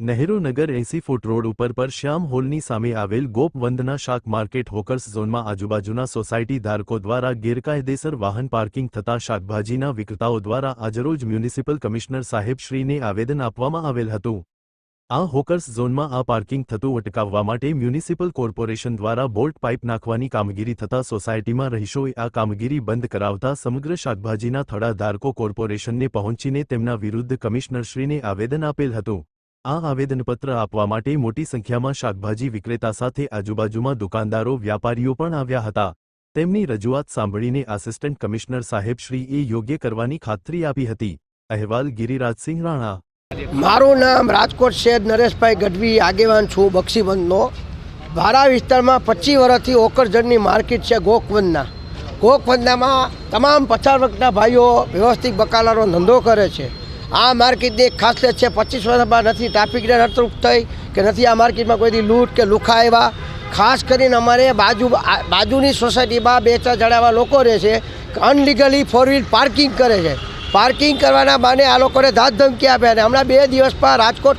નહેરુનગર એસી foot road ઉપર પર શ્યામ હોલની સામે આવેલ ગોપ વંદના શાક માર્કેટ હોકર્સ ઝોનમાં આજુબાજુના સોસાયટી ધારકો દ્વારા ગેરકાયદેસર વાહન પાર્કિંગ થતા શાકભાજીના વિક્રેતાઓ દ્વારા આજરોજ મ્યુનિસિપલ કમિશનર સાહેબશ્રીને આવેદન આપવામાં આવેલ હતું. આ હોકર્સ ઝોનમાં આ પાર્કિંગ થતું અટકાવવા માટે મ્યુનિસિપલ કોર્પોરેશન દ્વારા બોલ્ટ પાઇપ નાખવાની કામગીરી થતા સોસાયટીમાં રહીશોએ આ કામગીરી બંધ કરાવતા સમગ્ર શાકભાજીના થડા ધારકો કોર્પોરેશનને પહોંચીને તેમના વિરુદ્ધ કમિશનરશ્રીને આવેદન આપેલ હતું. આ આવેદનપત્ર આપવા માટે મોટી સંખ્યામાં શાકભાજી વિક્રેતા સાથે આજુબાજુમાં દુકાનદારો, વ્યાપારીઓ પણ આવ્યા હતા. તેમની રજૂઆત સાંભળીને આસિસ્ટન્ટ કમિશનર સાહેબશ્રીએ યોગ્ય કરવાની ખાતરી આપી હતી. અહેવાલ ગિરિરાજસિંહ રાણા. મારું નામ રાજકોટ શહેર નરેશભાઈ ગઢવી આગેવાન છું, બક્ષીબંધનો. વારા વિસ્તારમાં પચીસ વર્ષથી ઓકરજનની માર્કેટ છે ગોકવંદના. ગોકવંદનામાં તમામ પચાસ વર્ગના ભાઈઓ વ્યવસ્થિત બકાલાનો ધંધો કરે છે. આ માર્કેટની એક ખાસિયત છે, પચીસ વર્ષમાં નથી ટ્રાફિકને નડતરૂપ થઈ કે નથી આ માર્કેટમાં કોઈ દી લૂંટ કે લુખા આવ્યા. ખાસ કરીને અમારે બાજુ બાજુની સોસાયટીમાં બે ચાર જણાવા લોકો રહે છે અનલીગલી ફોર વ્હીલ પાર્કિંગ કરે છે. પાર્કિંગ કરવાના બાને આ લોકોને ધાત ધમકી આપ્યા અને હમણાં બે દિવસમાં રાજકોટ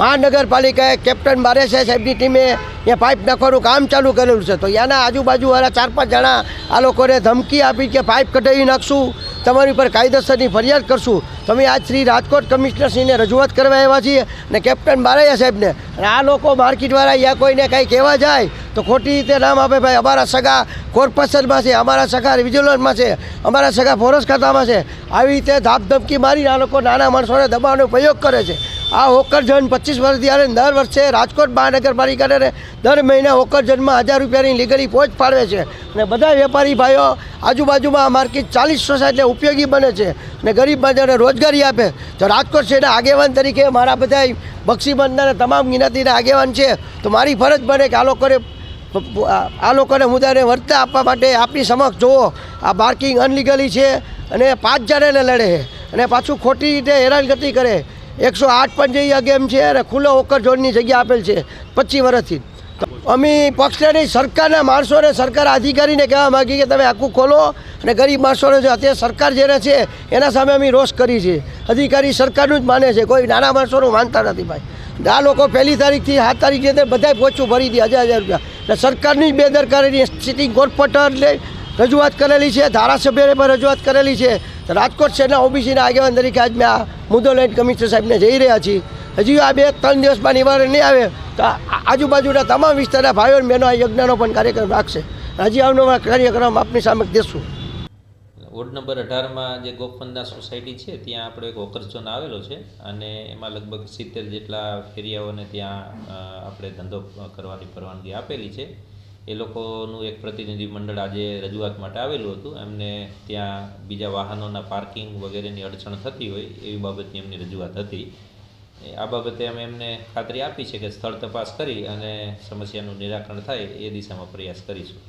મહાનગરપાલિકાએ કેપ્ટન બારેસા સાહેબની ટીમે એ પાઇપ નાખવાનું કામ ચાલુ કરેલું છે. તો એના આજુબાજુવાળા ચાર પાંચ જણા આ લોકોને ધમકી આપી કે પાઇપ કઢાવી નાખશું, તમારી પર કાયદેસરની ફરિયાદ કરશું. તમે આજ શ્રી રાજકોટ કમિશનરશ્રીને રજૂઆત કરવા આવ્યા છીએ ને કેપ્ટન બારૈયા સાહેબને. અને આ લોકો માર્કેટવાળા યા કોઈને કાંઈ કહેવા જાય તો ખોટી રીતે નામ આપે ભાઈ, અમારા સગા કોર્પોરેશનમાં છે, અમારા સગા વિજિલન્સમાં છે, અમારા સગા ફોરેસ્ટ ખાતામાં છે. આવી રીતે ધાપ ધમકી મારીને આ લોકો નાના માણસોને દબાવવાનો પ્રયોગ કરે છે. આ હોકરજન પચીસ વર્ષથી આને દર વર્ષે રાજકોટ મહાનગરપાલિકાને દર મહિને હોકરજનમાં હજાર રૂપિયાની લીગલી પહોંચ પાડે છે. અને બધા વેપારી ભાઈઓ આજુબાજુમાં આ માર્કેટ ચાલીસ સોસાયટીને ઉપયોગી બને છે. અને ગરીબ બજારને રોજગારી આપે. તો રાજકોટ શહેરના આગેવાન તરીકે મારા બધા બક્ષીબંધના તમામ જ્ઞાતિના આગેવાન છે. તો મારી ફરજ બને કે આ લોકોને આ લોકોને મુદ્દાને વર્તા આપવા માટે આપની સમક્ષ જુઓ આ પાર્કિંગ અનલીગલી છે અને પાંચ જણાને લડે. અને પાછું ખોટી રીતે હેરાનગતિ કરે. એકસો આઠ પણ જેવી ગેમ છે અને ખુલ્લો ઓકર ઝોનની જગ્યા આપેલ છે. પચીસ વર્ષથી. અમે પક્ષની સરકારના માણસોને સરકાર અધિકારીને કહેવા માગીએ કે તમે આખું ખોલો અને ગરીબ માણસોને જો અત્યારે સરકાર જેને છે, એના સામે અમે રોષ કરી છે. અધિકારી સરકારનું જ માને છે, કોઈ નાના માણસોનું માનતા નથી ભાઈ. આ લોકો પહેલી તારીખથી સાત તારીખે બધા પોચું ભરી દે, હજાર હજાર રૂપિયા. એટલે સરકારની જ બેદરકારીની સિટિંગ કોર્પોરેટરને રજૂઆત કરેલી છે ધારાસભ્યને પણ રજૂઆત કરેલી છે. રાજકોટ શહેરના ઓબીસીના આગેવાન તરીકે આજ મેં આ મુદ્દો લઈને કમિશનર સાહેબને જઈ રહ્યા છીએ. હજી આ બે ત્રણ દિવસમાં નિવારણ નહીં આવે તો આજુબાજુના તમામ વિસ્તારના ભાઈઓ બહેનો આ યજ્ઞનો પણ કાર્યક્રમ રાખશે. હજી આવનારા કાર્યક્રમ આપની સામે દેશું. વોર્ડ નંબર અઢારમાં જે ગોપવંદના સોસાયટી છે, ત્યાં આપણો એક હોકર ઝોન આવેલો છે અને એમાં લગભગ સિત્તેર જેટલા ફેરિયાઓને ત્યાં આપણે ધંધો કરવાની પરવાનગી આપેલી છે. એ લોકોનું એક પ્રતિનિધિ મંડળ આજે રજૂઆત માટે આવેલું હતું. એમને ત્યાં બીજા વાહનોના પાર્કિંગ વગેરેની અડચણ થતી હોય એવી બાબતની એમની રજૂઆત હતી. આ બાબતે અમે એમને ખાતરી આપી છે કે સ્થળ તપાસ કરી અને સમસ્યાનું નિરાકરણ થાય એ દિશામાં પ્રયાસ કરીશું.